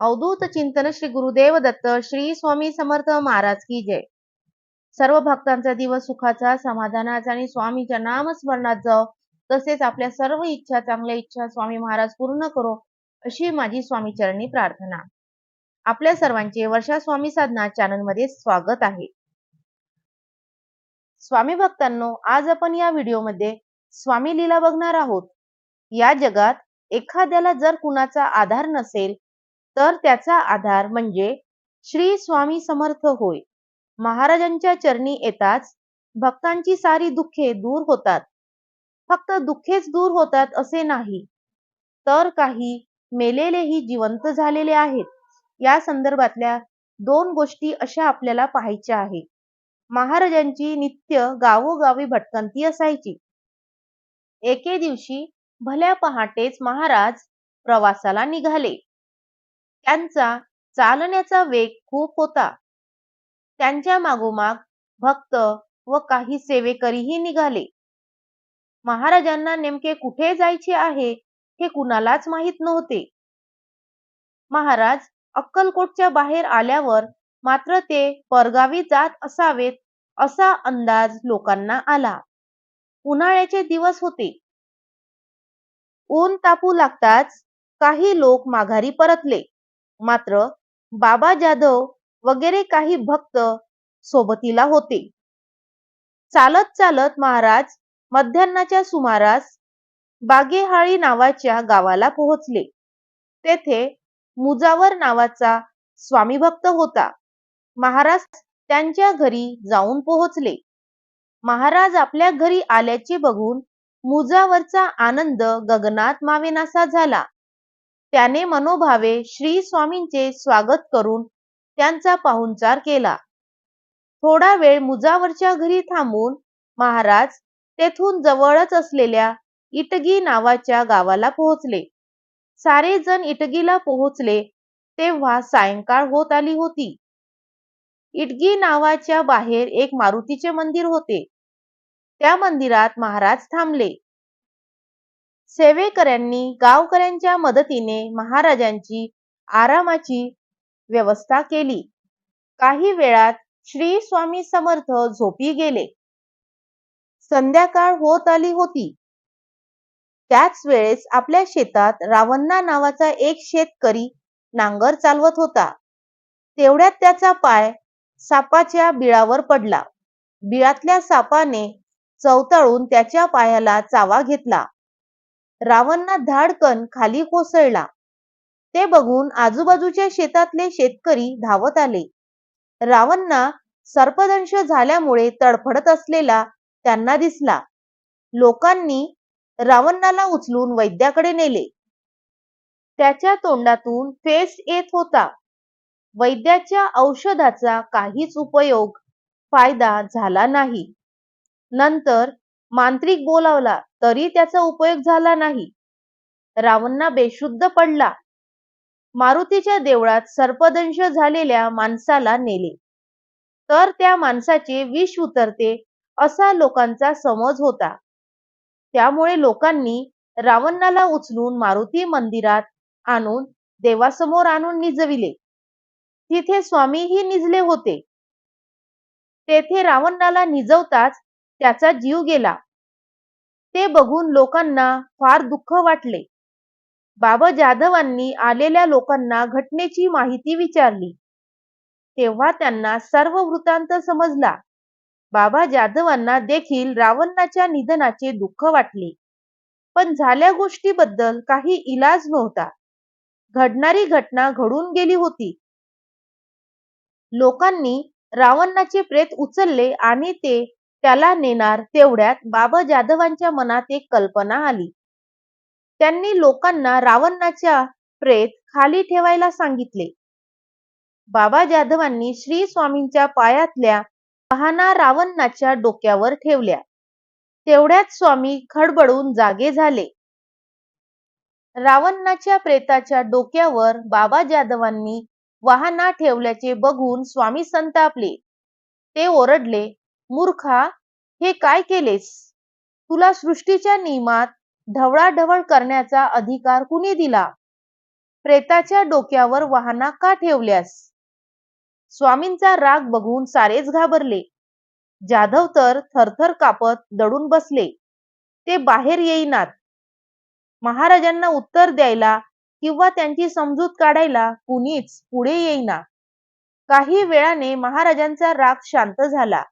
अवधूत चिंतन श्री गुरुदेव दत्त श्री स्वामी समर्थ महाराज की जय. सर्व भक्तांचा दिवस सुखाचा समाधानाचा आणि स्वामीच्या नामस्मरणात जाओ. तसेच आपल्या सर्व इच्छा चांगल्या इच्छा स्वामी महाराज पूर्ण करो अशी माझी स्वामी चरणी प्रार्थना. आपल्या सर्वांचे वर्षा स्वामी साधना चॅनलमध्ये स्वागत आहे. स्वामी भक्तांनो आज आपण या व्हिडिओमध्ये स्वामी लीला बघणार आहोत. या जगात एखाद्याला जर कुणाचा आधार नसेल तर त्याचा आधार म्हणजे श्री स्वामी समर्थ होय. महाराजांच्या चरणी येताच भक्तांची सारी दुःखे दूर होतात. फक्त दुःखेच दूर होतात असे नाही. तर काही मेलेलेही जिवंत झालेले आहेत. या संदर्भातल्या दोन गोष्टी अशा आपल्याला पाहायच्या आहे. महाराजांची नित्य गावोगावी भटकंती असायची. एके दिवशी भल्या पहाटेच महाराज प्रवासाला निघाले. त्यांचा चालण्याचा वेग खूप होता. त्यांच्या मागोमाग भक्त व काही सेवेकरीही निघाले. महाराजांना नेमके कुठे जायचे आहे हे कुणालाच माहीत नव्हते. महाराज अक्कलकोटच्या बाहेर आल्यावर मात्र ते परगावी जात असावेत असा अंदाज लोकांना आला. उन्हाळ्याचे दिवस होते. ऊन तापू लागताच काही लोक माघारी परतले. मात्र बाबा जाधव वगैरे काही भक्त सोबतीला होते. चालत चालत महाराज मध्यान्नाच्या सुमारास बागेहाळी नावाच्या गावाला पोहोचले. तेथे मुजावर नावाचा स्वामी भक्त होता. महाराज त्यांच्या घरी जाऊन पोहोचले. महाराज आपल्या घरी आल्याचे बघून मुजावरचा आनंद गगनात मावेनासा झाला. त्याने मनोभावे श्री स्वामींचे स्वागत करून त्यांचा पाहुणचार केला. थोडा वेळ मुजावरच्या घरी थांबून महाराज तेथून जवळच असलेल्या इटगी नावाच्या गावाला पोहोचले. सारे जण इटगीला पोहोचले तेव्हा सायंकाळ होत आली होती. इटगी नावाच्या बाहेर एक मारुतीचे मंदिर होते. त्या मंदिरात महाराज थांबले. सेवेकऱ्यांनी गावकऱ्यांच्या मदतीने महाराजांची आरामाची व्यवस्था केली. काही वेळात श्री स्वामी समर्थ झोपी गेले. संध्याकाळ होत आली होती. त्याच वेळेस आपल्या शेतात रावण्णा नावाचा एक शेतकरी नांगर चालवत होता. तेवढ्यात त्याचा पाय सापाच्या बिळावर पडला. बिळातल्या सापाने चवताळून त्याच्या पायाला चावा घेतला. रावणना धाडकन खाली कोसळला. ते बघून आजूबाजूच्या शेतातले शेतकरी धावत आले. रावणना सर्पदंश झाल्यामुळे तडफडत असलेला त्यांना दिसला. लोकांनी रावणाला उचलून वैद्याकडे नेले. त्याच्या तोंडातून फेस येत होता. वैद्याच्या औषधाचा काहीच उपयोग फायदा झाला नाही. नंतर मांत्रिक बोलावला तरी त्याचा उपयोग झाला नाही. रावणना बेशुद्ध पडला. मारुतीच्या देवळात सर्पदंश झालेल्या माणसाला नेले. तर त्या माणसाचे विष उतरते असा लोकांचा समज होता. त्यामुळे लोकांनी रावणाला उचलून मारुती मंदिरात आणून देवासमोर आणून निजविले. तिथे स्वामीही निजले होते. तेथे रावणाला निजवताच त्याचा जीव गेला. ते बघून लोकांना फार दुःख वाटले. बाबा जाधवांनी आलेल्या लोकांना घटनेची माहिती विचारली. तेव्हा त्यांना सर्व वृत्तांत समजला. बाबा जाधवांना देखील रावणाच्या निधनाचे दुःख वाटले. पण झाल्या गोष्टीबद्दल काही इलाज नव्हता. घडणारी घटना घडून गेली होती. लोकांनी रावणाचे प्रेत उचलले आणि ते त्याला नेणार तेवढ्यात बाबा जाधवांच्या मनात एक कल्पना आली. त्यांनी लोकांना रावणाच्या प्रेत खाली ठेवायला सांगितले. बाबा जाधवांनी श्री स्वामींच्या पायातल्या वाहना रावणाच्या डोक्यावर ठेवल्या. तेवढ्यात स्वामी खडबडून जागे झाले. रावणाच्या प्रेताच्या डोक्यावर बाबा जाधवांनी वाहना ठेवल्याचे बघून स्वामी संतापले. ते ओरडले मूर्खा हे काय केलेस? तुला सृष्टीच्या नियमात ढवळाढवळ करण्याचा अधिकार कुणी दिला? प्रेताच्या डोक्यावर वाहना का ठेवल्यास? स्वामींचा राग बघून सारेच घाबरले. जाधव तर थरथर कापत दडून बसले. ते बाहेर येईनात. महाराजांना उत्तर द्यायला किंवा त्यांची समजूत काढायला कुणीच पुढे येईना. काही वेळाने महाराजांचा राग शांत झाला.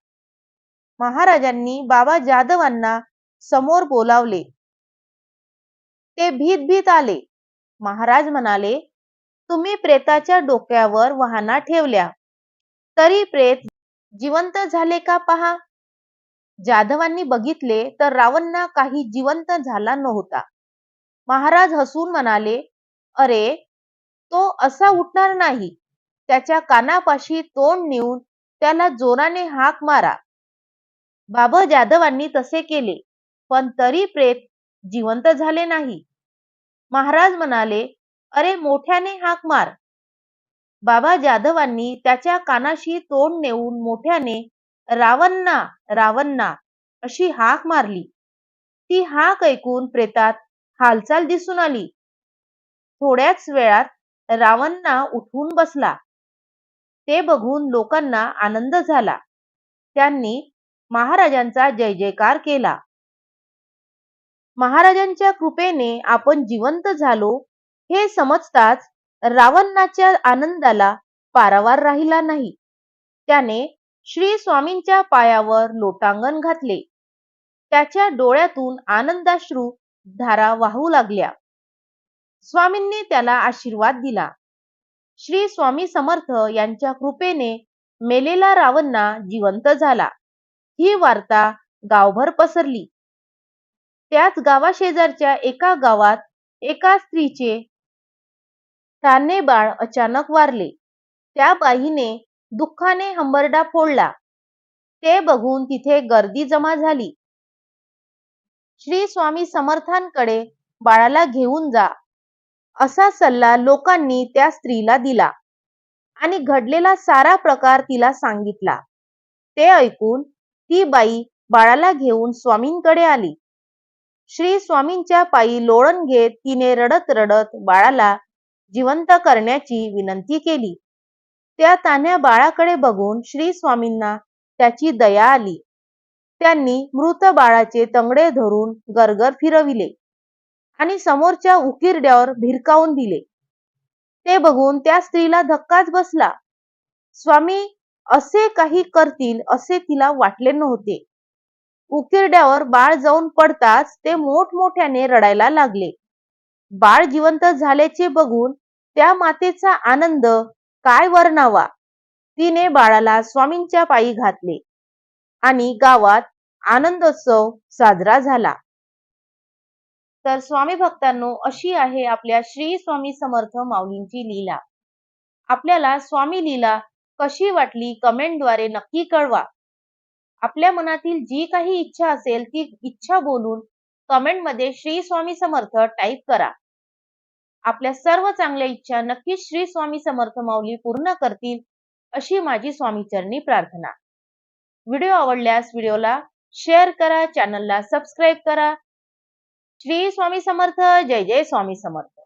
महाराजांनी बाबा जाधवांना समोर बोलावले. ते भीत भीत आले. महाराज म्हणाले तुम्ही प्रेताच्या डोक्यावर वाहना ठेवल्या. तरी प्रेत जिवंत झाले का पहा जाधवांनी बघितले तर रावणना काही जिवंत झाला नव्हता. महाराज हसून म्हणाले अरे तो असा उठणार नाही. त्याच्या कानापाशी तोंड नेऊन त्याला जोराने हाक मारा. बाबा जाधवांनी तसे केले पण तरी प्रेत जिवंत झाले नाही. महाराज म्हणाले अरे मोठ्याने हाक मार. बाबा जाधवांनी त्याच्या कानाशी तोंड नेऊन मोठ्याने रावण्णा रावण्णा अशी हाक मारली. ती हाक ऐकून प्रेतात हालचाल दिसून आली. थोड्याच वेळात रावण्णा उठून बसला. ते बघून लोकांना आनंद झाला. त्यांनी महाराजांचा जय जयकार केला. महाराजांच्या कृपेने आपण जिवंत झालो हे समजताच रावणाच्या आनंदाला पारावार राहिला नाही. त्याने श्री स्वामींच्या पायावर लोटांगण घातले. त्याच्या डोळ्यातून आनंदाश्रू धारा वाहू लागल्या. स्वामींनी त्याला आशीर्वाद दिला. श्री स्वामी समर्थ यांच्या कृपेने मेलेला रावणा जिवंत झाला. ही वार्ता गावभर पसरली. त्याच गावाशेजारच्या एका गावात एका स्त्रीचे ठाणे बाळ अचानक वारले. त्या बाईने दुःखाने हंबरडा फोडला. ते बघून तिथे गर्दी जमा झाली. श्री स्वामी समर्थांकडे बाळाला घेऊन जा असा सल्ला लोकांनी त्या स्त्रीला दिला आणि घडलेला सारा प्रकार तिला सांगितला. ते ऐकून ती बाई बाळाला घेऊन स्वामींकडे आली. श्री स्वामींच्या पायी लोळण घेत तिने रडत रडत बाळाला जिवंत करण्याची विनंती केली. त्या तान्या बाळाकडे बघून श्री स्वामींना त्याची दया आली. त्यांनी मृत बाळाचे तंगडे धरून गरगर फिरविले आणि समोरच्या उकिरड्यावर भिरकावून दिले. ते बघून त्या स्त्रीला धक्काच बसला. स्वामी असे काही करतील असे तिला वाटले नव्हते. उकिरड्यावर बाळ जाऊन पडताच ते मोठमोठ्याने रडायला लागले. बाळ जिवंत झाल्याचे बघून त्या मातेचा आनंद काय वर्णावा? तिने बाळाला स्वामींच्या पायी घातले आणि गावात आनंदोत्सव साजरा झाला. तर स्वामी भक्तांनो अशी आहे आपल्या श्री स्वामी समर्थ माऊलींची लीला. आपल्याला स्वामी लीला कशी वाटली कमेंटद्वारे नक्की कळवा. आपल्या मनातील जी काही इच्छा असेल ती इच्छा बोलून कमेंटमध्ये श्री स्वामी समर्थ टाईप करा. आपल्या सर्व चांगल्या इच्छा नक्कीच श्री स्वामी समर्थ माऊली पूर्ण करतील अशी माझी स्वामीचरणी प्रार्थना. व्हिडिओ आवडल्यास व्हिडिओला शेअर करा चॅनलला सबस्क्राईब करा. श्री स्वामी समर्थ जय जय स्वामी समर्थ.